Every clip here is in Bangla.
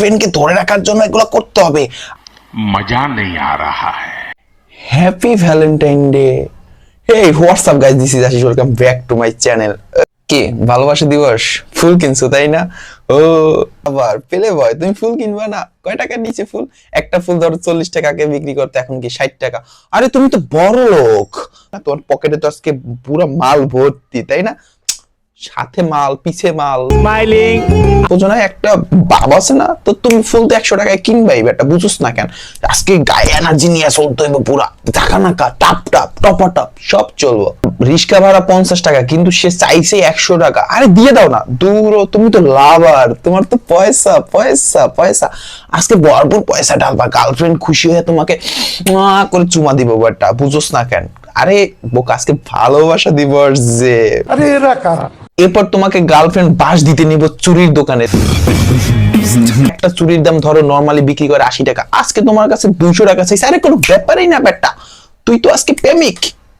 ট্রেনকে ধরে রাখার জন্য এগুলো করতে হবে। মজা নেই আ রাহা হ্যায়। হ্যাপি ভ্যালেন্টাইন ডে এই what's up guys this is Ashis welcome back to my channel কে ভালোবাসা দিবস। ফুল কিনছো তাই না? ও আবার পেলে ভয় তুমি ফুল কিনবা না? কয় টাকা নিচে ফুল? একটা ফুল ধরো চল্লিশ টাকাকে বিক্রি করতে এখন কি ষাট টাকা? আরে তুমি তো বড় লোক। তোমার পকেটে তো আজকে পুরো মাল ভর্তি তাই না? সাথে মাল পিছে মাল। স্মাইলিং বোঝো একটা বাবা আছে না তো তুমি ফুল তো একশো টাকায় কিনবাই বেটা বুঝুস না কেন? আজকে গায়ে এনার্জি নিয়ে চলতে হইব পুরা। টাকা নাকা টাপ টাপ টপা টপ সব চলবো। রিক্সা ভাড়া পঞ্চাশ টাকা কিন্তু সে চাইছে একশো টাকা। আরে দিয়ে দাও না দূর তুমি তো লাভার তোমার তো পয়সা পয়সা পয়সা। আজকে ভরপুর পয়সা ডালবা গার্লফ্রেন্ড খুশি হয়ে তোমাকে করে চুমা দিব বেটা বুঝোস না কেন? আরে বোকা আজকে ভালোবাসা দিবস যে। এরপর তোমাকে গার্লফ্রেন্ড বাস দিতে নিব চুরির দোকানে। একটা চুরির দাম ধরো নর্মালি বিক্রি করে আশি টাকা। আজকে তোমার কাছে দুইশো টাকা চাইছে। আরে কোনো ব্যাপারই না বেটা তুই তো আজকে প্রেমিক।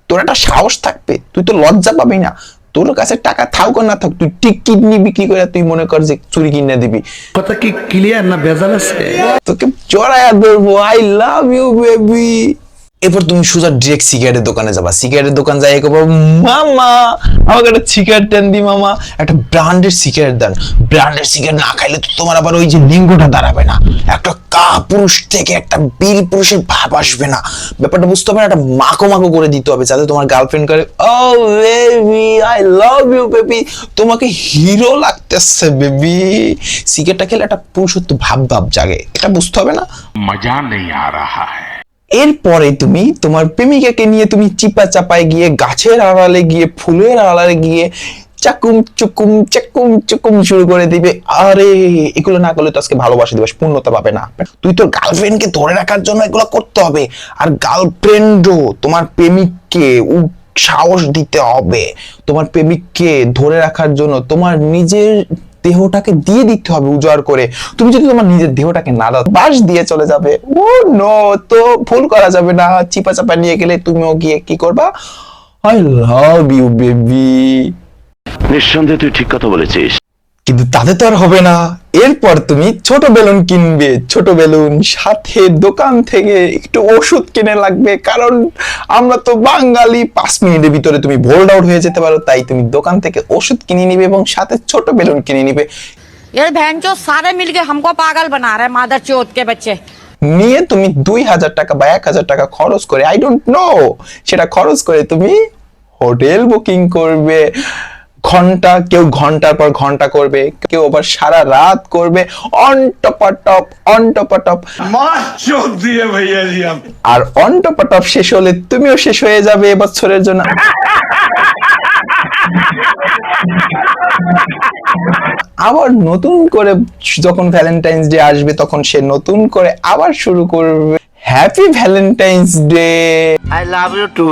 তোর একটা সাহস থাকবে। তুই তো লজ্জা পাবি না। তোর কাছে টাকা থাক না থাক তুই ঠিক কিডনি বিক্রি করে তুই মনে কর যে চুরি কিনে দিবি। কথা কি ক্লিয়ার না ভেজাল আছে? তোকে জড়াইয়া ধরবো। আই লাভ ইউ বেবি এরপর তুমি সোজা ডিরেক্ট সিগারেটের দোকানে যাবা। সিগারেটের দোকান যাই একবার মামা, আমাকে একটা সিগারেট দেন দি, মামা। একটা ব্র্যান্ডের সিগারেট দেন। ব্র্যান্ডের সিগারেট না খাইলে তো তোমার আবার ওই যে লিঙ্গটা দাঁড়াবে না। একটা কা পুরুষ থেকে একটা বীর পুরুষের ভাব আসবে না। ব্যাপারটা বুঝতে পারে একটা মাকো মাকো করে দিতে হবে যাতে তোমার গার্লফ্রেন্ড করে ও baby I love you baby তোমাকে হিরো লাগতেছে বেবি সিগারেটটা খেলে একটা পুরুষত্ব ভাব ভাব জাগে। এটা বুঝতে হবে না? মজা নেই, আ রাহা হ্যায়। এরপরে তুমি তোমার প্রেমিকাকে নিয়ে তুমি চিপা চাপায় গিয়ে গাছের আড়ালে গিয়ে, ফুলের আড়ালে গিয়ে চাকুম চুকুম চাকুম চুকুম শুরু করে দিবে। আরে, এগুলো না করলে তো আজকে ভালোবাসা দিবস, পূর্ণতা পাবে না। তুই তোর গার্লফ্রেন্ডকে ধরে রাখার জন্য এগুলো করতে হবে। আর গার্লফ্রেন্ডও তোমার প্রেমিককে সাহস দিতে হবে। তোমার প্রেমিককে ধরে রাখার জন্য তোমার নিজের দেহটাকে দিয়ে দিতে হবে উজাড় করে। তুমি যদি তোমার নিজের দেহটাকে না দাও বাস দিয়ে চলে যাবে। ও নো তো ভুল করা যাবে না। চিপা চাপা নিয়ে গেলে তুমিও গিয়ে কি করবা? আই লাভ ইউ বেবি নিঃসন্দেহে তুই ঠিক কথা বলেছিস। কিন্তু তাতে তো আর হবে না এরপর তুমি ছোট বেলুন কিনবে ছোট বেলুন সাথে দোকান থেকে একটু ওষুধ কিনে লাগবে কারণ আমরা তো বাঙালি পাঁচ মিনিটের ভিতরে তুমি ভোল্ড আউট হয়ে যেতে পারো তাই তুমি দোকান থেকে ওষুধ কিনে নিবে এবং সাথে ছোট বেলুন কিনে নিবে ये बहन जो सारे मिलके हमको पागल बना रहे मादर चौथ के बच्चे নিয়ে তুমি দুই হাজার টাকা বা এক হাজার টাকা খরচ করে আই ডোন্ট নো সেটা খরচ করে তুমি হোটেল বুকিং করবে ঘণ্টা কেউ ঘণ্টার পর ঘণ্টা করবে কেউ আবার সারা রাত করবে অন টপাটপ অন টপাটপ আর অন টপাটপ শেষ হলে তুমিও শেষ হয়ে যাবে এবছরের জন্য। আবার নতুন করে যখন ভ্যালেন্টাইন্স ডে আসবে তখন সে নতুন করে আবার শুরু করবে। Happy Valentine's day I love you too